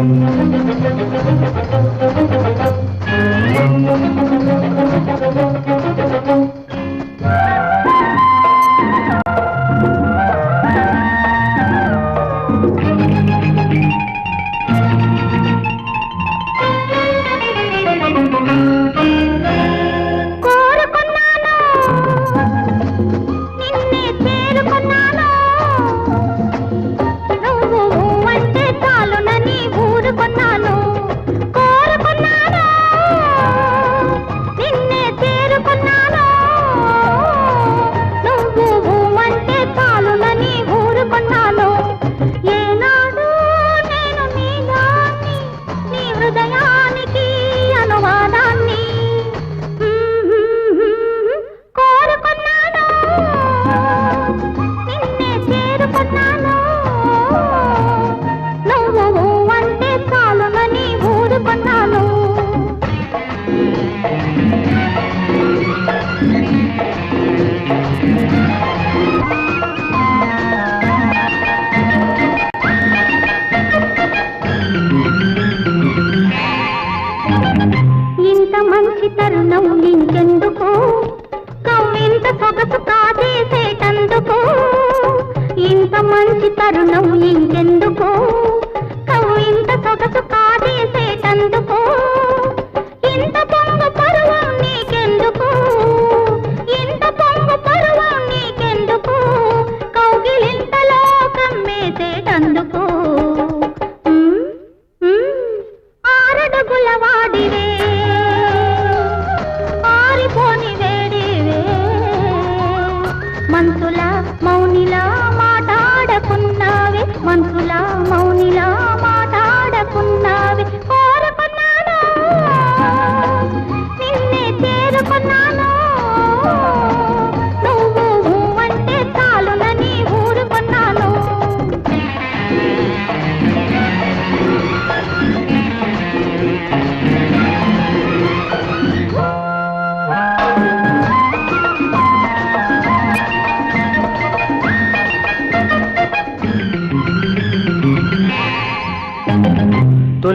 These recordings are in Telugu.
కోరుకున్నాను ఇంత మంచి తరుణం ఇంకెందుకు కవ్వింత సొగసు కాదేసేటందుకు ఇంత మంచి తరుణం ఇంకెందుకు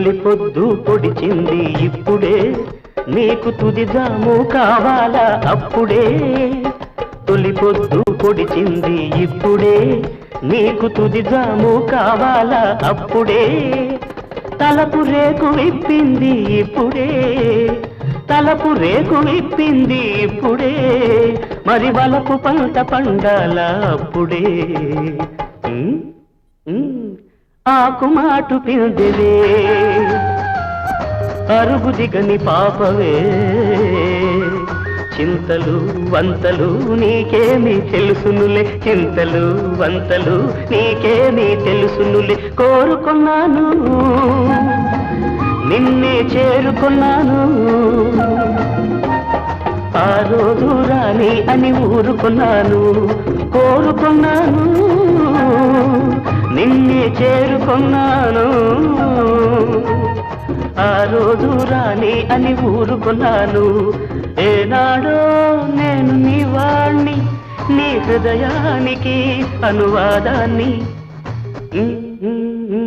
తొలి పొద్దు పొడిచింది ఇప్పుడే. నీకు తుది జాము కావాలా? అప్పుడే. తొలి పొద్దు పొడిచింది ఇప్పుడే. నీకు తుది జాము కావాలా? అప్పుడే. తలపు రేకు విప్పింది ఇప్పుడే. తలపు రేకు విప్పింది ఇప్పుడే. మరి వలపు పంట పండాల? అప్పుడే. ఆకుమాటు పిందివే అరుగు దిగని పాపవే. చింతలు వంతలు నీకేమి తెలుసునులే. చింతలు వంతలు నీకేమి తెలుసునులే. కోరుకున్నాను నిన్నే చేరుకున్నాను. ఆ రోజు రాని అని ఊరుకున్నాను. కోరుకున్నాను చేరుకున్నాను. ఆ రోజు రాని అని ఊరుకున్నాను. ఏనాడో నేను నీ వాణ్ణి నీ హృదయానికి అనువాదాన్ని.